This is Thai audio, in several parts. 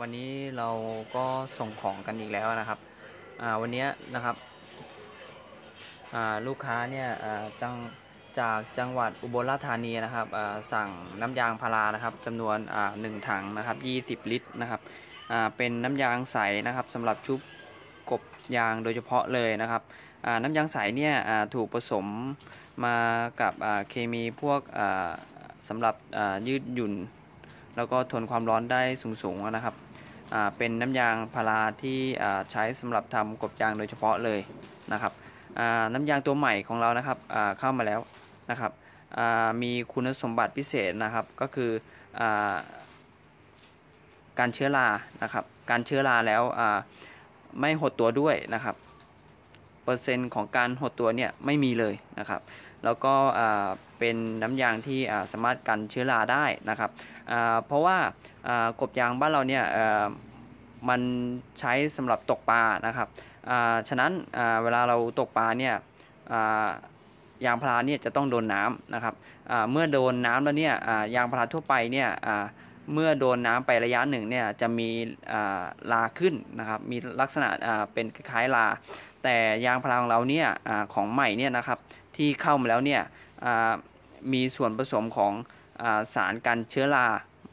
วันนี้เราก็ส่งของกันอีกแล้วนะครับวันนี้นะครับลูกค้าเนี่ยจังจากจังหวัดอุบลราชธานีนะครับสั่งน้ำยางพารานะครับจำนวนหนึ่งถังนะครับ20 ลิตรนะครับเป็นน้ำยางใสนะครับสำหรับชุบกบยางโดยเฉพาะเลยนะครับน้ำยางใสเนี่ยถูกผสมมากับเคมีพวกอ่าสำหรับยืดหยุ่น แล้วก็ทนความร้อนได้สูงๆนะครับเป็นน้ำยางพาราที่ใช้สำหรับทำกบยางโดยเฉพาะเลยนะครับน้ำยางตัวใหม่ของเรานะครับเข้ามาแล้วนะครับมีคุณสมบัติพิเศษนะครับก็คืออการเชื้อรานะครับ การเชื้อราแล้วไม่หดตัวด้วยนะครับ เปอร์เซ็นต์ของการหดตัวเนี่ยไม่มีเลยนะครับ แล้วก็เป็นน้ำยางที่สามารถกันเชื้อราได้นะครับเพราะว่ากบยางบ้านเราเนี่ยมันใช้สำหรับตกปลานะครับฉะนั้นเวลาเราตกปลาเนี่ยยางพาราเนี่ยจะต้องโดนน้ำนะครับเมื่อโดนน้ำแล้วเนี่ยยางพาราทั่วไปเนี่ยเมื่อโดนน้ำไประยะหนึ่งเนี่ยจะมีลาขึ้นนะครับ มีลักษณะเป็นคล้ายลา แต่ยางพาราของเราเนี่ยอของใหม่เนี่ยนะครับ ที่เข้ามาแล้วเนี่ยมีส่วนผสมของอสารกันเชื้อรา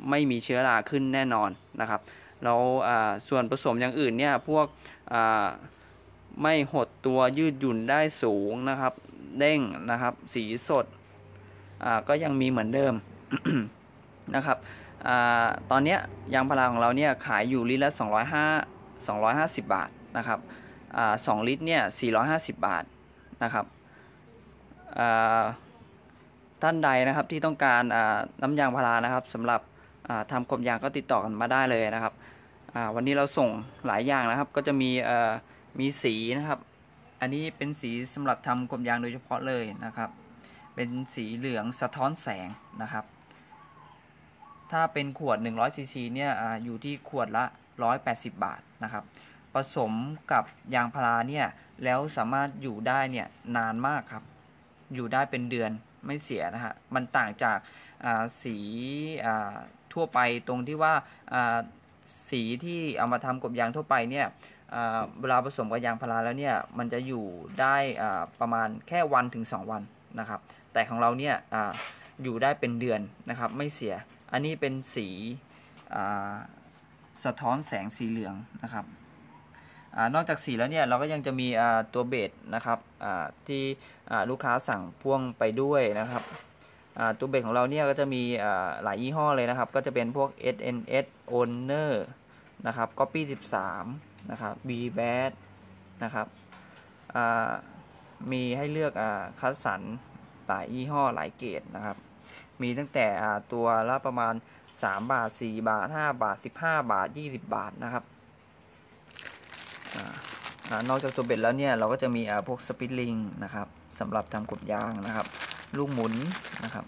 ไม่มีเชื้อราขึ้นแน่นอนนะครับแล้วอ่าส่วนผสมอย่างอื่นเนี่ยพวกไม่หดตัวยืดหยุ่นได้สูงนะครับเด้งนะครับสีสดก็ยังมีเหมือนเดิมนะครับอตอนนี้ยางพาราของเราเนี่ยขายอยู่ลิตรละ205 250 บาทนะครับอ่า2ลิตรเนี่ย450 บาทนะครับ ท่านใดนะครับที่ต้องการน้ำยางพารานะครับสำหรับอ่าทำกบยางก็ติดต่อกันมาได้เลยนะครับวันนี้เราส่งหลายอย่างนะครับ ก็จะมีมีสีนะครับ อันนี้เป็นสีสำหรับทำกบยางโดยเฉพาะเลยนะครับ เป็นสีเหลืองสะท้อนแสงนะครับ ถ้าเป็นขวด100ซีซีเนี่ยออยู่ที่ขวดละ 180 บาทนะครับผสมกับยางพาราเนี่ยแล้วสามารถอยู่ได้เนี่ยนานมากครับ อยู่ได้เป็นเดือนไม่เสียนะฮะ มันต่างจากสีทั่วไปตรงที่ว่าสีที่เอามาทำกบยางทั่วไปเนี่ยเวลาผสมกับยางพาราแล้วเนี่ยมันจะอยู่ได้ประมาณแค่วันถึง 2 วันนะครับ แต่ของเราเนี่ยออยู่ได้เป็นเดือนนะครับไม่เสีย อันนี้เป็นสีสะท้อนแสงสีเหลืองนะครับ อนอกจากสีแล้วเนี่ยเราก็ยังจะมีตัวเบสนะครับที่ลูกค้าสั่งพ่วงไปด้วยนะครับตัวเบสของเราเนี่ยก็จะมีหลายยี่ห้อเลยนะครับ ก็จะเป็นพวก SNS Owner นะครับ Copy 13 นะครับ B Bad นะครับมีให้เลือกอคัดสรรหลายยี่ห้อหลายเกรดนะครับ มีตั้งแต่ตัวละประมาณ 3 บาท 4 บาท 5 บาท 15 บาท 20 บาทนะครับ นอกจากตัวเบ็ดแล้วเนี่ยเราก็จะมีพวกสปิตลิงนะครับสำหรับทำกบยางนะครับ ลูกหมุนนะครับ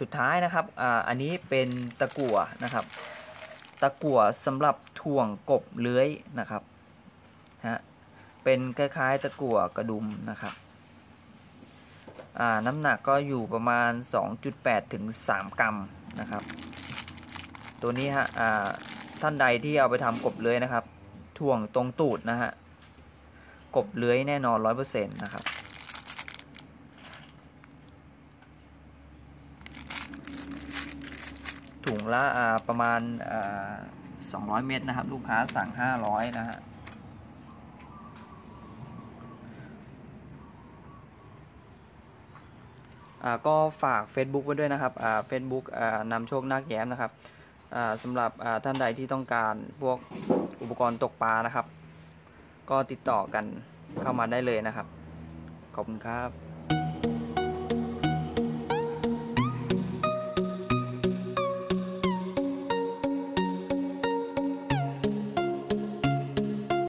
สุดท้ายนะครับออันนี้เป็นตะกั่วนะครับ ตะกั่วสำหรับถ่วงกบเลื้อยนะครับฮะเป็นคล้ายๆ ตะกั่วกระดุมนะครับน้ำหนักก็อยู่ประมาณ 2.8 ถึง 3 กรัมนะครับ ตัวนี้ฮะท่านใดที่เอาไปทำกบเลื้อยนะครับถ่วงตรงตูดนะฮะกบเลื้อยแน่นอนร้อยเปอร์เซ็นต์นะครับถุงละประมาณสองร้อยเมตรนะครับ ลูกค้าสั่งห้าร้อยนะฮะก็ฝาก Facebook ไว้ด้วยนะครับเฟซบุ๊กนำโชคนักแย้มนะครับ สำหรับท่านใดที่ต้องการพวกอุปกรณ์ตกปลานะครับ ก็ติดต่อกันเข้ามาได้เลยนะครับ ขอบคุณครับ